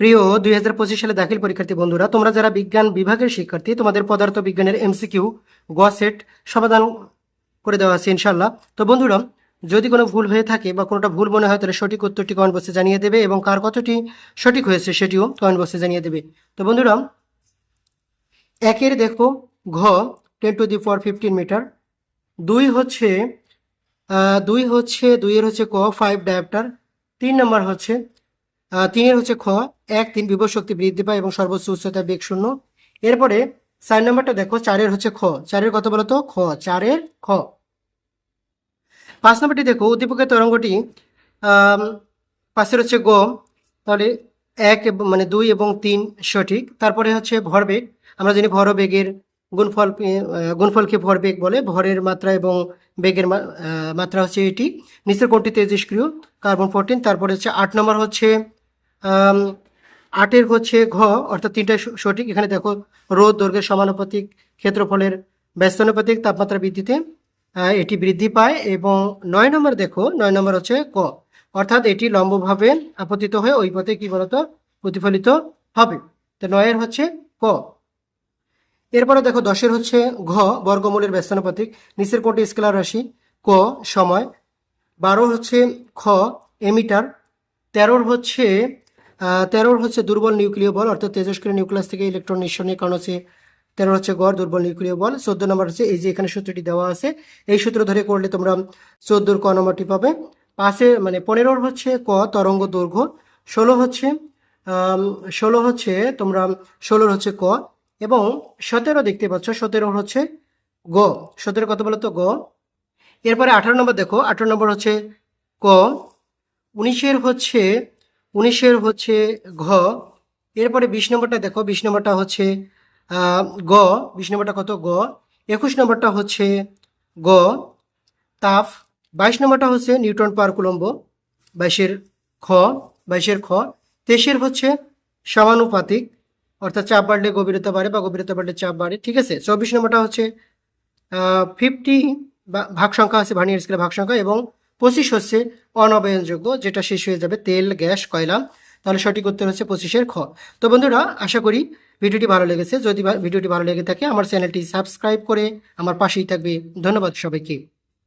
প্রিয়, দুই হাজার পঁচিশ সালে দাখিল পরীক্ষার্থী বন্ধুরা, তোমরা যারা বিজ্ঞান বিভাগের শিক্ষার্থী, তোমাদের পদার্থ বিজ্ঞানের এমসিকিউ গ সেট সমাধান করে দেওয়া আছে ইনশাল্লাহ তো বন্ধুরা, যদি কোনো ভুল হয়ে থাকে বা কোনোটা ভুল মনে হয়, তাহলে সঠিক উত্তরটি কমেন্ট বক্সে জানিয়ে দেবে এবং কার কতটি সঠিক হয়েছে সেটিও কমেন্ট বক্সে জানিয়ে দেবে। তো বন্ধুরা, একের দেখো, ঘ, ten to the for fifteen metre, দুই হচ্ছে দুই হচ্ছে, দুইয়ের হচ্ছে ক, ফাইভ ডায়াপ্টার, তিন নম্বর হচ্ছে তিনের হচ্ছে খ এক, তিন বিভব শক্তি বৃদ্ধি পায় এবং সর্বোচ্চ উচ্চতা বেগ শূন্য। এরপরে চার নম্বরটা দেখো, চারের হচ্ছে খ। চারের কত বলতো খ, চারের খ। পাঁচ নম্বরটি দেখো, উদ্দীপকের তরঙ্গটি পাশের হচ্ছে গ, তাহলে এক মানে দুই এবং তিন সঠিক। তারপরে হচ্ছে ভরবেগ আমরা জানি ভরবেগের গুণফল গুণফলকে ভরবেগ বলে, ভরের মাত্রা এবং বেগের মাত্রা হচ্ছে এটি। নিচের কোনটি তেজস্ক্রিয় কার্বন ফোরটিন তারপরে হচ্ছে আট নম্বর হচ্ছে আটের হচ্ছে ঘ, অর্থাৎ তিনটা সঠিক। এখানে দেখো রোদ দৈর্ঘ্যের সমানুপাতিক ক্ষেত্রফলের ব্যস্তানুপাতিক তাপমাত্রা বৃদ্ধিতে এটি বৃদ্ধি পায় এবং নয় নম্বর দেখো, নয় নম্বর হচ্ছে ক। অর্থাৎ এটি লম্বভাবে আপতিত হয়ে ওই পথে কি বলতো? প্রতিফলিত হবে। তো নয়ের হচ্ছে ক। এরপরে দেখো, দশের হচ্ছে ঘ, বর্গমূলের ব্যস্তানুপাতিক। নিচের কোটি স্কেলার রাশি? ক, সময়। বারো হচ্ছে খ, এমিটার। তেরোর হচ্ছে তেরোর হচ্ছে দুর্বল নিউক্লিয় বল, অর্থাৎ তেজস্ক্রিয় নিউক্লিয়াস থেকে ইলেকট্রন নিঃসরণের কারণ হচ্ছে তেরো হচ্ছে গড়, দুর্বল নিউক্লিয় বল। চোদ্দ নম্বর হচ্ছে এই যে এখানে সূত্রটি দেওয়া আছে, এই সূত্র ধরে করলে তোমরা চোদ্দোর ক নম্বরটি পাবে। পাশে মানে পনেরোর হচ্ছে ক, তরঙ্গ দৈর্ঘ্য। ষোলো হচ্ছে ষোলো হচ্ছে তোমরা, ষোলোর হচ্ছে ক এবং সতেরো দেখতে পাচ্ছ, সতেরোর হচ্ছে গ। সতেরো কত বলো তো গ। এরপরে আঠারো নম্বর দেখো, আঠারো নম্বর হচ্ছে ক, উনিশের হচ্ছে উনিশের হচ্ছে ঘ। এরপরে বিশ নম্বরটা দেখো, বিশ নম্বরটা হচ্ছে গ। বিশ নম্বরটা কত? গ। একুশ নম্বরটা হচ্ছে গ। তাপ বাইশ নম্বরটা হচ্ছে নিউটন পার কুলম্ব, বাইশের খ বাইশের খ। তেইশের হচ্ছে সমানুপাতিক, অর্থাৎ চাপ বাড়লে গভীরতা বাড়ে বা গভীরতা বাড়লে চাপ বাড়ে, ঠিক আছে? চব্বিশ নম্বরটা হচ্ছে ফিফটি বা ভাগ সংখ্যা আছে, ভার্নিয়ার স্কেলে ভাগ সংখ্যা এবং পঁচিশ হচ্ছে অনবায়নযোগ্য, যেটা শেষ হয়ে যাবে তেল, গ্যাস, কয়লা। তাহলে সঠিক উত্তর হচ্ছে পঁচিশের খ। তো বন্ধুরা, আশা করি ভিডিওটি ভালো লেগেছে। যদি ভিডিওটি ভালো লেগে থাকে, আমার চ্যানেলটি সাবস্ক্রাইব করে আমার পাশেই থাকবে। ধন্যবাদ সবাইকে।